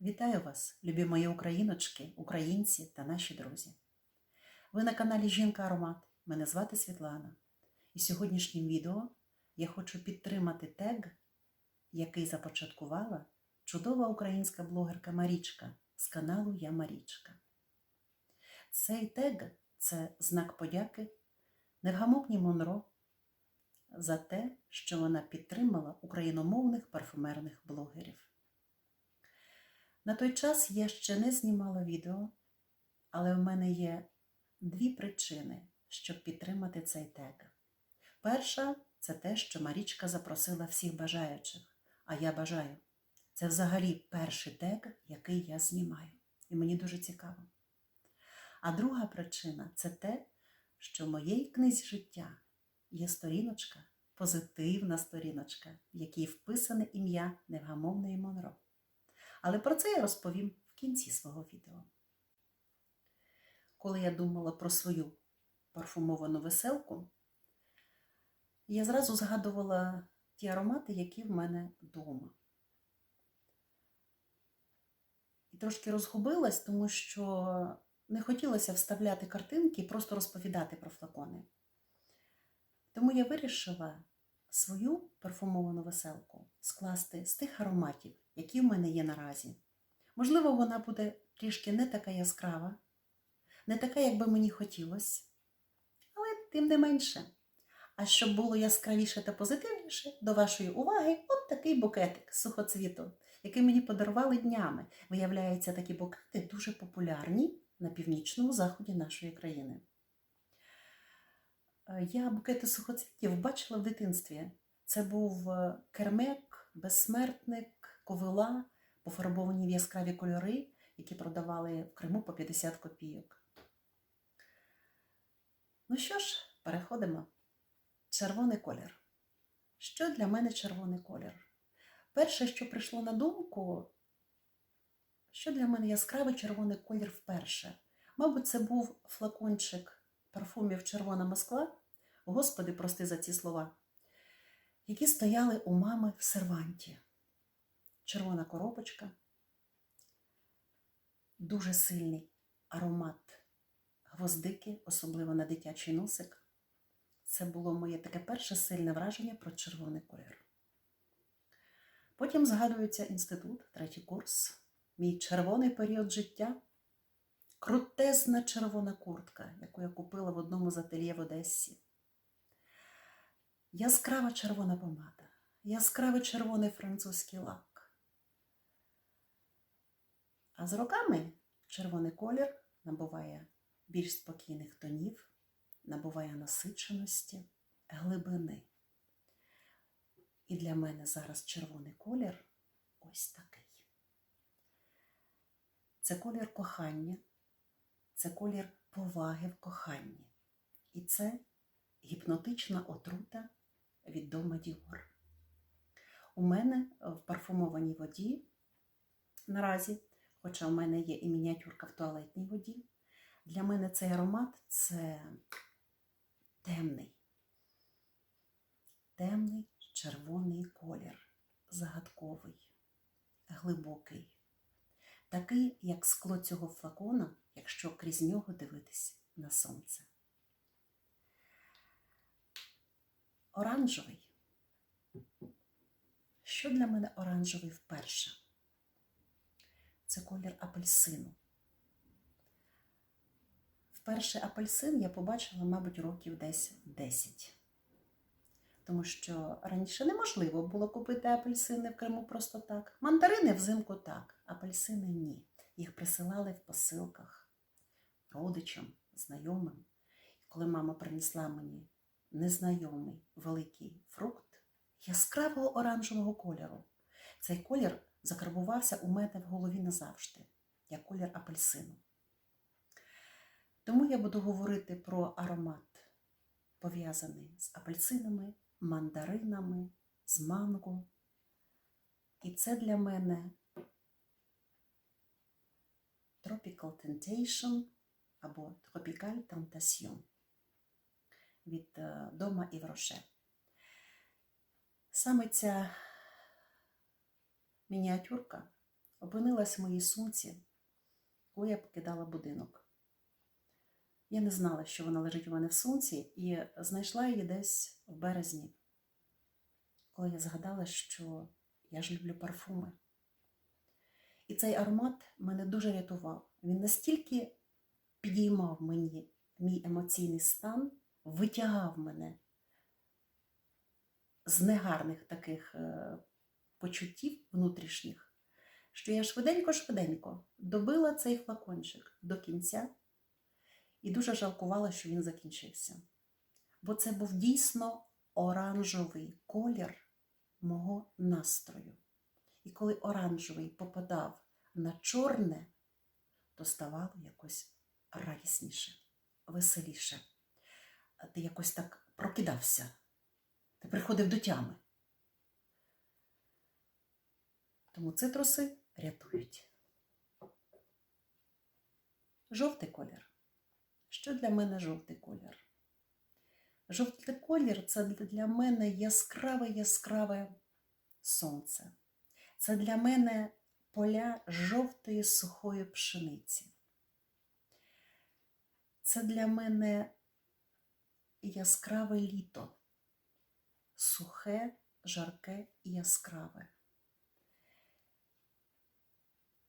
Вітаю вас, любі мої україночки, українці та наші друзі. Ви на каналі Жінка Аромат. Мене звати Світлана. І сьогоднішнім відео я хочу підтримати тег, який започаткувала чудова українська блогерка Марічка з каналу Я Марічка. Цей тег це знак подяки невгамовній Монро за те, що вона підтримала україномовних парфумерних блогерів. На той час я ще не знімала відео, але в мене є дві причини, щоб підтримати цей тег. Перша це те, що Марічка запросила всіх бажаючих, а я бажаю. Це взагалі перший тег, який я знімаю, і мені дуже цікаво. А друга причина це те, що в моїй книзі життя є сторіночка, позитивна сторіночка, в якій вписане ім'я невгамовної Монро. Але про це я розповім в кінці свого відео. Коли я думала про свою парфумовану веселку, я зразу згадувала ті аромати, які в мене вдома. І трошки розгубилась, тому що не хотілося вставляти картинки і просто розповідати про флакони. Тому я вирішила свою парфумовану веселку скласти з тих ароматів, які в мене є наразі. Можливо, вона буде трішки не така яскрава, не така, як би мені хотілося, але тим не менше. А щоб було яскравіше та позитивніше, до вашої уваги, от такий букетик сухоцвіту, який мені подарували днями. Виявляється, такі букети дуже популярні на північному заході нашої країни. Е, Я букети сухоцвітів бачила в дитинстві. Це був е, кермек, безсмертник, ковила, пофарбовані в яскраві кольори, які продавали в Криму по 50 копійок. Ну що ж, переходимо. Червоний колір. Що для мене червоний колір? Перше, що прийшло на думку, що для мене яскравий червоний колір вперше. Мабуть, це був флакончик парфумів Червона Москва, Господи, прости за ці слова, які стояли у мами в серванті. Червона коробочка, дуже сильний аромат гвоздики, особливо на дитячий носик. Це було моє таке перше сильне враження про червоний колір. Потім згадується інститут, третій курс, мій червоний період життя. Крутезна червона куртка, яку я купила в одному з ательє в Одесі. Яскрава червона помада, яскравий червоний французький лак. А з роками червоний колір набуває більш спокійних тонів, набуває насиченості, глибини. І для мене зараз червоний колір ось такий. Це колір кохання, це колір поваги в коханні. І це гіпнотична отрута від дома Діор. У мене в парфумованій воді наразі, хоча у мене є і мініатюрка в туалетній воді, для мене цей аромат це темний, темний червоний колір, загадковий, глибокий, такий, як скло цього флакона, якщо крізь нього дивитись на сонце. Оранжевий. Що для мене оранжевий вперше? Це колір апельсину. Вперше апельсин я побачила, мабуть, років десь 10. Тому що раніше неможливо було купити апельсини в Криму просто так. Мандарини взимку так, апельсини ні. Їх присилали в посилках родичам, знайомим. І коли мама принесла мені незнайомий великий фрукт яскравого оранжевого кольору, цей колір закарбувався у мене в голові назавжди, як колір апельсину. Тому я буду говорити про аромат, пов'язаний з апельсинами, мандаринами, з манго. І це для мене Tropical Temptation або Tropical Tentation від е, дома Івроше. Саме ця мініатюрка опинилась в моїй сумці, коли я покидала будинок. Я не знала, що вона лежить у мене в сумці, і знайшла її десь в березні, коли я згадала, що я ж люблю парфуми. І цей аромат мене дуже рятував. Він настільки підіймав мені мій емоційний стан, витягав мене з негарних таких е, почуттів внутрішніх, що я швиденько-швиденько добила цей флакончик до кінця і дуже жалкувала, що він закінчився. Бо це був дійсно оранжевий колір мого настрою. І коли оранжевий попадав на чорне, то ставало якось радісніше, веселіше. Ти якось так прокидався, ти приходив до тями. Тому цитруси рятують. Жовтий колір. Що для мене жовтий колір? Жовтий колір це для мене яскраве яскраве сонце. Це для мене поля жовтої сухої пшениці. Це для мене яскраве літо, сухе, жарке і яскраве.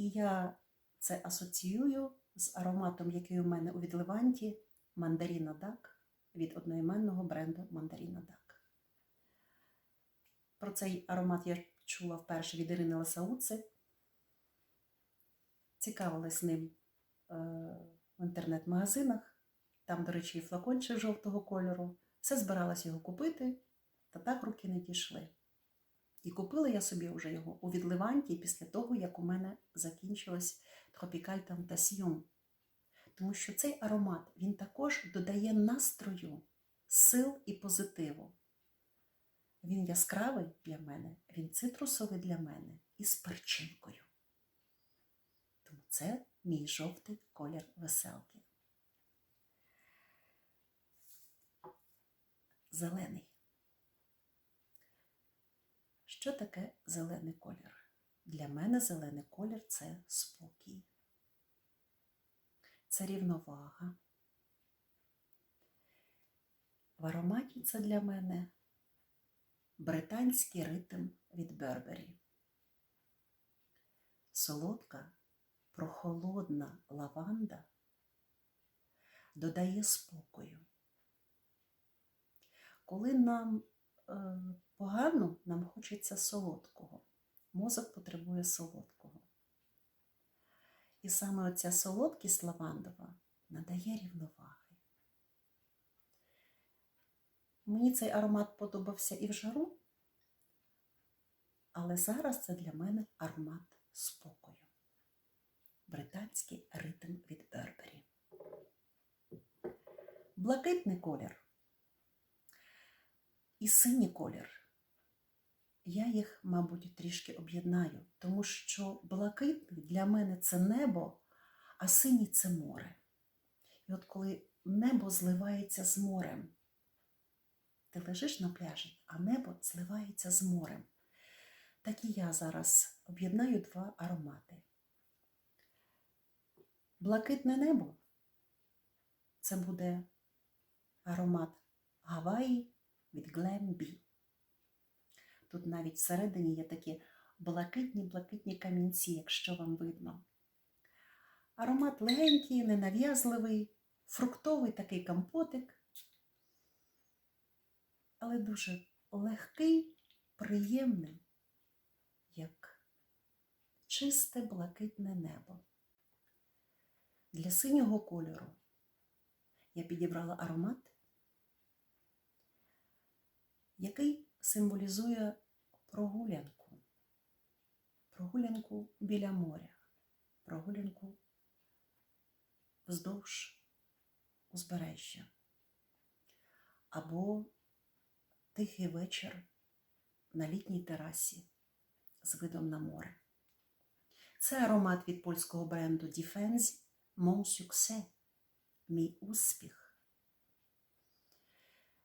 І я це асоціюю з ароматом, який у мене у відливанті мандаріна Дак від одноіменного бренду Мандаріна Дак. Про цей аромат я чула вперше від Ірини Ласауци. Цікавилась ним е, в інтернет-магазинах. Там, до речі, і флакончик жовтого кольору. Все збиралась його купити, та так руки не дійшли. І купила я собі вже його у відливанті після того, як у мене закінчилась Tropical Tentation. Тому що цей аромат він також додає настрою, сил і позитиву. Він яскравий для мене, він цитрусовий для мене і з перчинкою. Тому це мій жовтий колір веселки. Зелений. Що таке зелений колір? Для мене зелений колір це спокій, це рівновага. В ароматі це для мене британський ритм від Бербері. Солодка, прохолодна лаванда додає спокою. Коли нам е, погано, нам хочеться солодкого. Мозок потребує солодкого. І саме оця солодкість лавандова надає рівноваги. Мені цей аромат подобався і в жару, але зараз це для мене аромат спокою. Британський ритм від Бербері. Блакитний колір і синій колір. Я їх, мабуть, трішки об'єднаю, тому що блакитний для мене це небо, а синій це море. І от коли небо зливається з морем, ти лежиш на пляжі, а небо зливається з морем. Так і я зараз об'єднаю два аромати. Блакитне небо це буде аромат Гаваї від Bee. Тут навіть всередині є такі блакитні-блакитні камінці, якщо вам видно. Аромат легенький, ненав'язливий, фруктовий такий компотик, але дуже легкий, приємний, як чисте блакитне небо. Для синього кольору я підібрала аромат, який символізує прогулянку, прогулянку біля моря, прогулянку вздовж узбережжя або тихий вечір на літній терасі з видом на море. Це аромат від польського бренду Defense Mon Succès, мій успіх.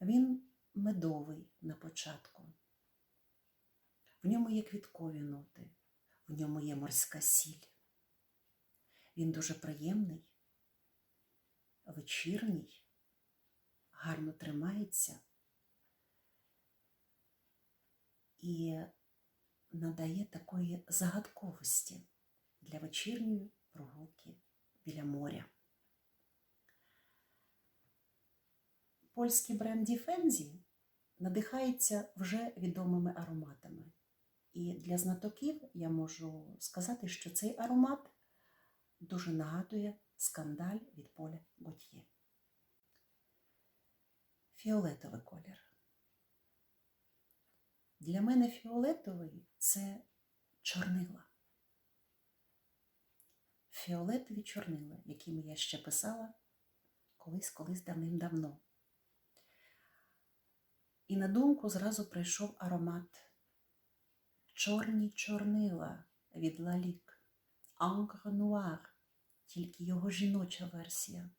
Він медовий на початку. В ньому є квіткові ноти, В ньому є морська сіль. Він дуже приємний, вечірній, гарно тримається і надає такої загадковості для вечірньої прогулки біля моря. Польський бренд Діфензі надихається вже відомими ароматами. І для знатоків я можу сказати, що цей аромат дуже нагадує скандаль від поля Готьє. Фіолетовий колір. Для мене фіолетовий це чорнила. Фіолетові чорнила, якими я ще писала колись-колись давним-давно. І на думку зразу прийшов аромат чорні чорнила від Лалік, Encre Noir, тільки його жіноча версія.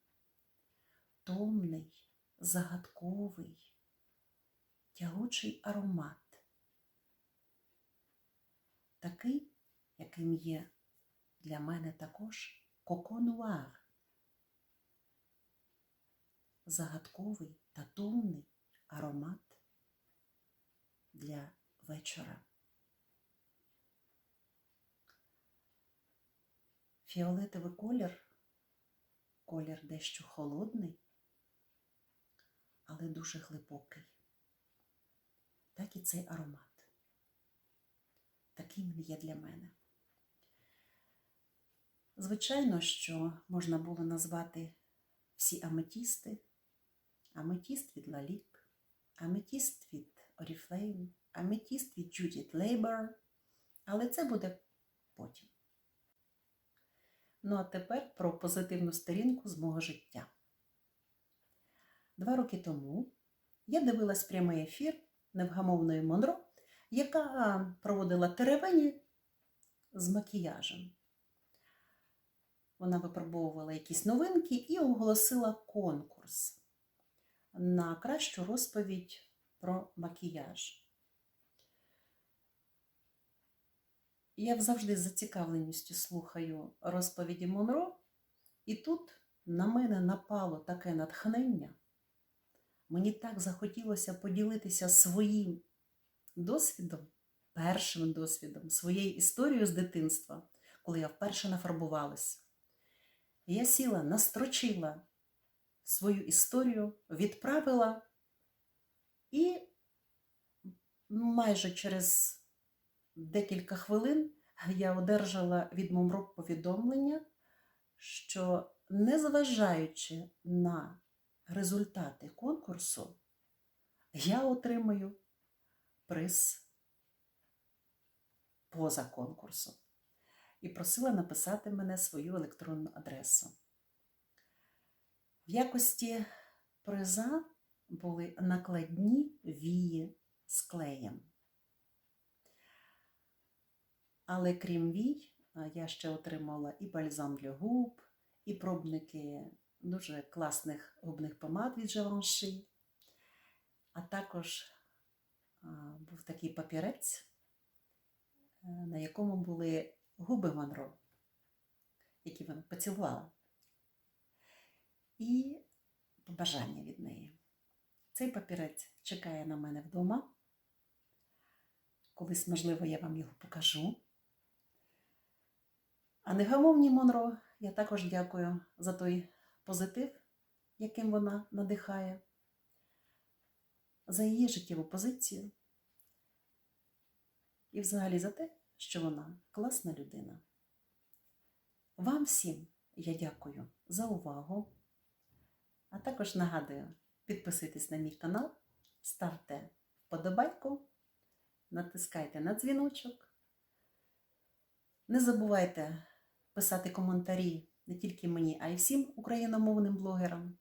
Томний, загадковий, тягучий аромат. Такий, яким є для мене також Noir. Загадковий та томний аромат для вечора. Фіолетовий колір колір дещо холодний, але дуже глибокий. Так і цей аромат. Таким він є для мене. Звичайно, що можна було назвати всі аметісти, аметіст від Лалік, аметіст від Oriflame, аметіст від Judith Leiber, але це буде потім. Ну а тепер про позитивну сторінку з мого життя. Два роки тому я дивилась прямий ефір невгамовної Монро, яка проводила теревені з макіяжем. Вона випробовувала якісь новинки і оголосила конкурс на кращу розповідь про макіяж. Я завжди з зацікавленістю слухаю розповіді Монро, і тут на мене напало таке натхнення. Мені так захотілося поділитися своїм досвідом, першим досвідом, своєю історією з дитинства, коли я вперше нафарбувалася. Я сіла, настрочила свою історію, відправила і майже через декілька хвилин я одержала від Момро повідомлення, що незважаючи на результати конкурсу, я отримаю приз поза конкурсом і просила написати мене свою електронну адресу. В якості приза були накладні вії з клеєм. Але крім вій, я ще отримала і бальзам для губ, і пробники дуже класних губних помад від Givenchy. А також був такий папірець, е, на якому були губи Монро, які вона поцілувала. І побажання від неї. Цей папірець чекає на мене вдома. Колись, можливо, я вам його покажу. А негамовній Монро я також дякую за той позитив, яким вона надихає, за її життєву позицію і взагалі за те, що вона класна людина. Вам всім я дякую за увагу, а також нагадую, підписуйтесь на мій канал, ставте вподобайку, натискайте на дзвіночок. Не забувайте писати коментарі не тільки мені, а й всім україномовним блогерам,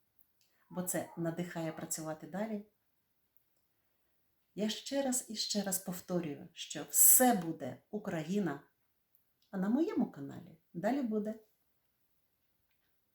бо це надихає працювати далі. Я ще раз і ще раз повторюю, що все буде Україна, а на моєму каналі далі буде